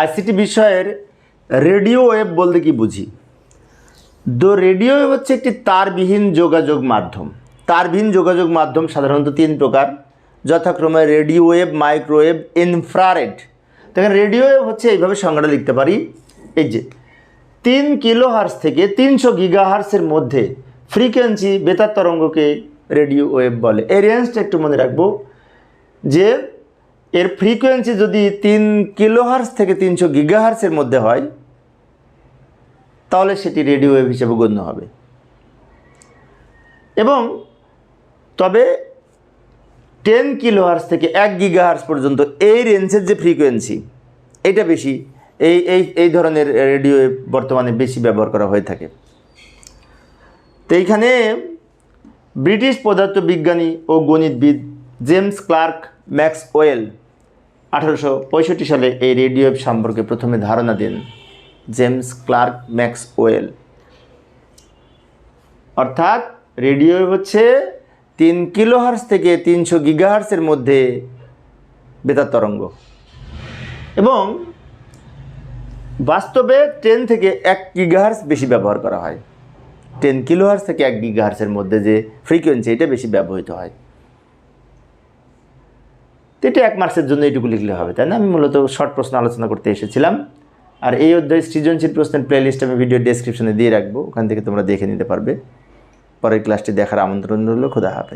ICT বিষয়ের radio wave বলতে কি বুঝি? দো রেডিও ওয়েভ হচ্ছে একটি তারবিহীন যোগাযোগ মাধ্যম। তারবিহীন যোগাযোগ মাধ্যম সাধারণত তিন প্রকার, যথাক্রমে রেডিও ওয়েভ মাইক্রোওয়েভ ইনফ্রারেড। দেখেন রেডিও ওয়েভ হচ্ছে এইভাবে সংজ্ঞাটা লিখতে পারি। এই যে, তিন কিলো হার্স থেকে তিনশো গিগা হার্সের মধ্যে ফ্রিকোয়েন্সি বেতার তরঙ্গকে রেডিও ওয়েভ বলে। এই রেঞ্জটা একটু মনে রাখব যে এর ফ্রিকোয়েন্সি যদি তিন কিলোহার্স থেকে তিনশো গিগাহার্সের মধ্যে হয়, তাহলে সেটি রেডিও ওয়েভ হিসেবে গণ্য হবে। এবং তবে টেন কিলোহার্স থেকে এক গিগাহার্স পর্যন্ত এই রেঞ্জের যে ফ্রিকোয়েন্সি এটা বেশি, এই এই এই ধরনের রেডিও বর্তমানে বেশি ব্যবহার করা হয়ে থাকে। তো এইখানে ব্রিটিশ পদার্থবিজ্ঞানী ও গণিতবিদ জেমস ক্লার্ক ম্যাক্স ওয়েল আঠারোশো পঁয়ষট্টি সালে এই রেডিও সম্পর্কে প্রথমে ধারণা দেন জেমস ক্লার্ক ম্যাক্স ওয়েল অর্থাৎ রেডিও হচ্ছে তিন কিলোহার্স থেকে তিনশো গিগাহার্সের মধ্যে বেতার তরঙ্গ। এবং বাস্তবে টেন থেকে এক গিগাহার্স বেশি ব্যবহার করা হয়। টেন কিলোহার্স থেকে এক গিগাহার্সের মধ্যে যে ফ্রিকোয়েন্সি এটা বেশি ব্যবহৃত হয়। তো এটা এক মার্কসের জন্য এটুকু লিখলে হবে, তাই না? আমি মূলত শর্ট প্রশ্ন আলোচনা করতে এসেছিলাম। আর এই অধ্যায় সৃজনশীল প্রশ্নের প্লেলিস্ট আমি ভিডিও ডেসক্রিপশনে দিয়ে রাখব, ওখান থেকে তোমরা দেখে নিতে পারবে। পরের ক্লাসটি দেখার আমন্ত্রণ রইল, খোদা হাফেজ।